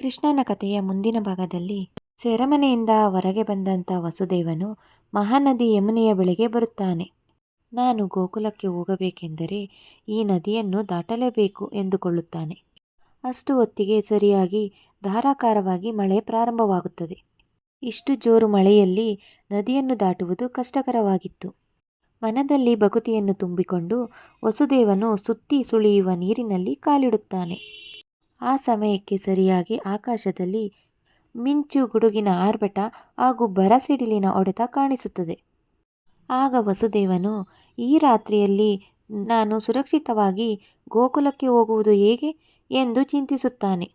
ಕೃಷ್ಣನ ಕಥೆಯ ಮುಂದಿನ ಭಾಗದಲ್ಲಿ ಸೆರೆಮನೆಯಿಂದ ಹೊರಗೆ ಬಂದಂಥ ವಸುದೇವನು ಮಹಾನದಿ ಯಮುನೆಯ ಬಳಿಗೆ ಬರುತ್ತಾನೆ. ನಾನು ಗೋಕುಲಕ್ಕೆ ಹೋಗಬೇಕೆಂದರೆ ಈ ನದಿಯನ್ನು ದಾಟಲೇಬೇಕು ಎಂದುಕೊಳ್ಳುತ್ತಾನೆ. ಅಷ್ಟು ಹೊತ್ತಿಗೆ ಸರಿಯಾಗಿ ಧಾರಾಕಾರವಾಗಿ ಮಳೆ ಪ್ರಾರಂಭವಾಗುತ್ತದೆ. ಇಷ್ಟು ಜೋರು ಮಳೆಯಲ್ಲಿ ನದಿಯನ್ನು ದಾಟುವುದು ಕಷ್ಟಕರವಾಗಿತ್ತು. ಮನದಲ್ಲಿ ಭಕುತಿಯನ್ನು ತುಂಬಿಕೊಂಡು ವಸುದೇವನು ಸುತ್ತಿ ಸುಳಿಯುವ ನೀರಿನಲ್ಲಿ ಕಾಲಿಡುತ್ತಾನೆ. ಆ ಸಮಯಕ್ಕೆ ಸರಿಯಾಗಿ ಆಕಾಶದಲ್ಲಿ ಮಿಂಚು ಗುಡುಗಿನ ಆರ್ಭಟ ಹಾಗೂ ಬರಸಿಡಿಲಿನ ಹೊಡೆತ ಕಾಣಿಸುತ್ತದೆ. ಆಗ ವಸುದೇವನು, ಈ ರಾತ್ರಿಯಲ್ಲಿ ನಾನು ಸುರಕ್ಷಿತವಾಗಿ ಗೋಕುಲಕ್ಕೆ ಹೋಗುವುದು ಹೇಗೆ? ಎಂದು ಚಿಂತಿಸುತ್ತಾನೆ.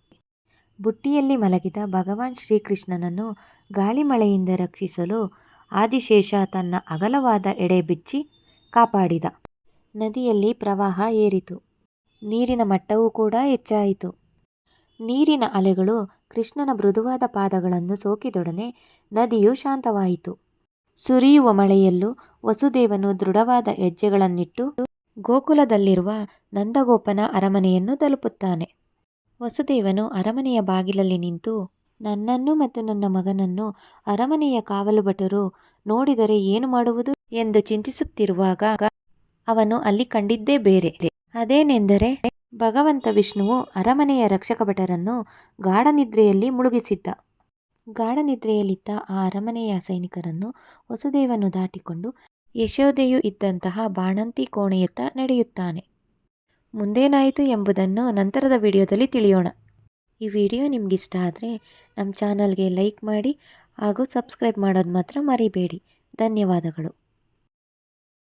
ಬುಟ್ಟಿಯಲ್ಲಿ ಮಲಗಿದ ಭಗವಾನ್ ಶ್ರೀಕೃಷ್ಣನನ್ನು ಗಾಳಿಮಳೆಯಿಂದ ರಕ್ಷಿಸಲು ಆದಿಶೇಷ ತನ್ನ ಅಗಲವಾದ ಎಡೆ ಬಿಚ್ಚಿ ಕಾಪಾಡಿದ. ನದಿಯಲ್ಲಿ ಪ್ರವಾಹ ಏರಿತು. ನೀರಿನ ಮಟ್ಟವೂ ಕೂಡ ಹೆಚ್ಚಾಯಿತು. ನೀರಿನ ಅಲೆಗಳು ಕೃಷ್ಣನ ಮೃದುವಾದ ಪಾದಗಳನ್ನು ಸೋಕಿದೊಡನೆ ನದಿಯು ಶಾಂತವಾಯಿತು. ಸುರಿಯುವ ಮಳೆಯಲ್ಲೂ ವಸುದೇವನು ದೃಢವಾದ ಹೆಜ್ಜೆಗಳನ್ನಿಟ್ಟು ಗೋಕುಲದಲ್ಲಿರುವ ನಂದಗೋಪನ ಅರಮನೆಯನ್ನು ತಲುಪುತ್ತಾನೆ. ವಸುದೇವನು ಅರಮನೆಯ ಬಾಗಿಲಲ್ಲಿ ನಿಂತು ನನ್ನನ್ನು ಮತ್ತು ನನ್ನ ಮಗನನ್ನು ಅರಮನೆಯ ಕಾವಲು ಭಟರು ನೋಡಿದರೆ ಏನು ಮಾಡುವುದು ಎಂದು ಚಿಂತಿಸುತ್ತಿರುವಾಗ ಅವನು ಅಲ್ಲಿ ಕಂಡಿದ್ದೇ ಬೇರೆ. ಅದೇನೆಂದರೆ, ಭಗವಂತ ವಿಷ್ಣುವು ಅರಮನೆಯ ರಕ್ಷಕ ಭಟರನ್ನು ಗಾಢನಿದ್ರೆಯಲ್ಲಿ ಮುಳುಗಿಸಿದ್ದ. ಗಾಢನಿದ್ರೆಯಲ್ಲಿದ್ದ ಆ ಅರಮನೆಯ ಸೈನಿಕರನ್ನು ವಸುದೇವನು ದಾಟಿಕೊಂಡು ಯಶೋದೆಯು ಇದ್ದಂತಹ ಬಾಣಂತಿ ಕೋಣೆಯತ್ತ ನಡೆಯುತ್ತಾನೆ. ಮುಂದೇನಾಯಿತು ಎಂಬುದನ್ನು ನಂತರದ ವಿಡಿಯೋದಲ್ಲಿ ತಿಳಿಯೋಣ. ಈ ವಿಡಿಯೋ ನಿಮಗಿಷ್ಟ ಆದರೆ ನಮ್ಮ ಚಾನಲ್ಗೆ ಲೈಕ್ ಮಾಡಿ ಹಾಗೂ ಸಬ್ಸ್ಕ್ರೈಬ್ ಮಾಡೋದು ಮಾತ್ರ ಮರಿಬೇಡಿ. ಧನ್ಯವಾದಗಳು.